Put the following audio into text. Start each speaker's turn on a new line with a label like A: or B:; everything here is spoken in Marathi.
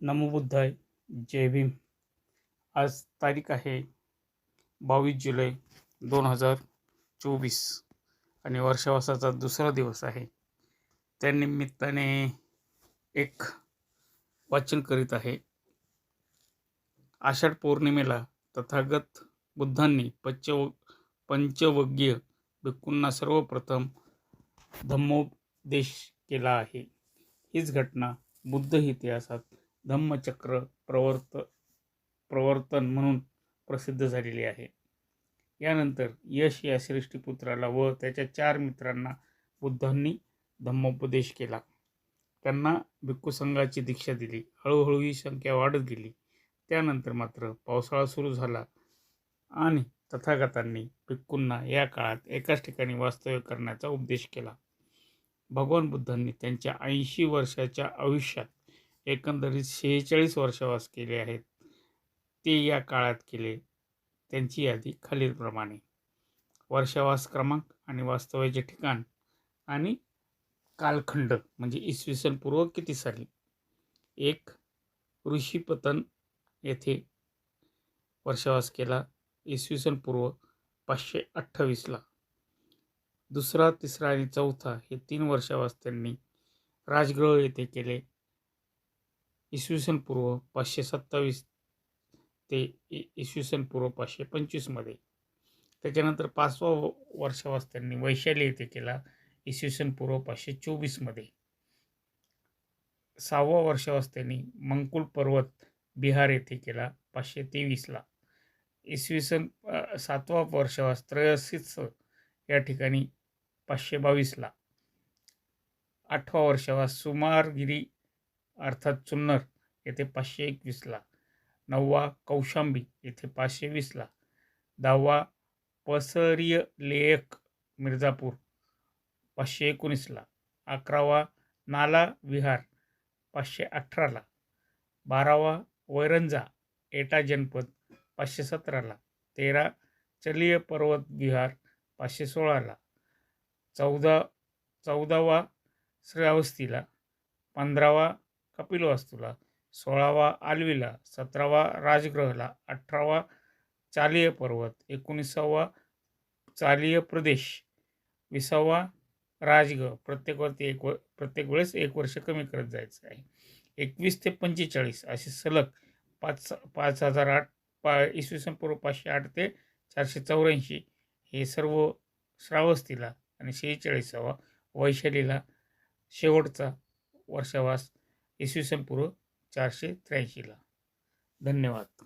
A: नमो बुद्धाय. जय भीम. आज तारीख आहे बावीस जुलै दोन हजार चोवीस आणि वर्षावासाचा दुसरा दिवस आहे. त्यानिमित्ताने एक वाचन करीत आहे. आषाढ पौर्णिमेला तथागत बुद्धांनी पंच पंचवग्य भिक्खूंना सर्वप्रथम धम्मोपदेश केला आहे. हीच घटना बुद्ध इतिहासात धम्मचक्र प्रवर्त प्रवर्तन म्हणून प्रसिद्ध झालेली आहे. यानंतर यश या श्रेष्ठीपुत्राला व त्याच्या चार मित्रांना बुद्धांनी धम्मोपदेश केला. त्यांना भिक्खूसंघाची दीक्षा दिली. हळूहळू ही संख्या वाढत गेली. त्यानंतर मात्र पावसाळा सुरू झाला आणि तथागतांनी भिक्खूंना या काळात एकाच ठिकाणी वास्तव्य करण्याचा उपदेश केला. भगवान बुद्धांनी त्यांच्या ऐंशी वर्षाच्या आयुष्यात एकंदरीत शेहेचाळीस वर्षवास केले आहेत. ते या काळात केले त्यांची यादी खालीलप्रमाणे. वर्षावास क्रमांक आणि वास्तव्याचे ठिकाण आणि कालखंड म्हणजे इसवी सन पूर्व किती साली? एक ऋषीपतन येथे वर्षावास केला इसवी सन पूर्व पाचशे अठ्ठावीसला दुसरा तिसरा आणि चौथा हे तीन वर्षावास त्यांनी राजगृह येथे केले. इसवी सन पूर्व पाचशे सत्तावीस ते इ इसवी सन पूर्व पाचशे पंचवीसमध्ये त्याच्यानंतर पाचवा वर्षावास त्यांनी वैशाली येथे केला इसवी सन पूर्व पाचशे चोवीसमध्ये सहावा वर्षावास त्यांनी मंकुल पर्वत बिहार येथे केला पाचशे तेवीसला इसवी सन सातवा वर्षावास त्रयसीच या ठिकाणी पाचशे बावीसला आठवा वर्षावास सुमारगिरी अर्थात चुन्नर येथे पाचशे एकवीसला नववा कौशांबी येथे पाचशे वीसला दहावा पसरीय लेयक मिर्झापूर पाचशे एकोणीसला अकरावा नाला विहार पाचशे अठराला बारावा वैरंजा एटा जनपद पाचशे सतराला तेरा चलीय पर्वत विहार पाचशे सोळाला चौदा चौदावा श्रावस्तीला पंधरावा कपिलवास्तूला सोळावा आलवीला सतरावा राजगृहला अठरावा चालीय पर्वत एकोणीसावा चालीय प्रदेश विसावा राजगृह प्रत्येकवरती एक व प्रत्येक वेळेस एक वर्ष कमी करत जायचं आहे. एकवीस ते पंचेचाळीस असे सलग पाच पाच हजार आठ पा इसवी सन पूर्व पाचशे आठ ते चारशे चौऱ्याऐंशी हे सर्व श्रावस्तीला आणि शेहेचाळीसावा वैशालीला शेवटचा वर्षावास इसवी सन पूर्व चारशे त्र्याऐंशीला. धन्यवाद.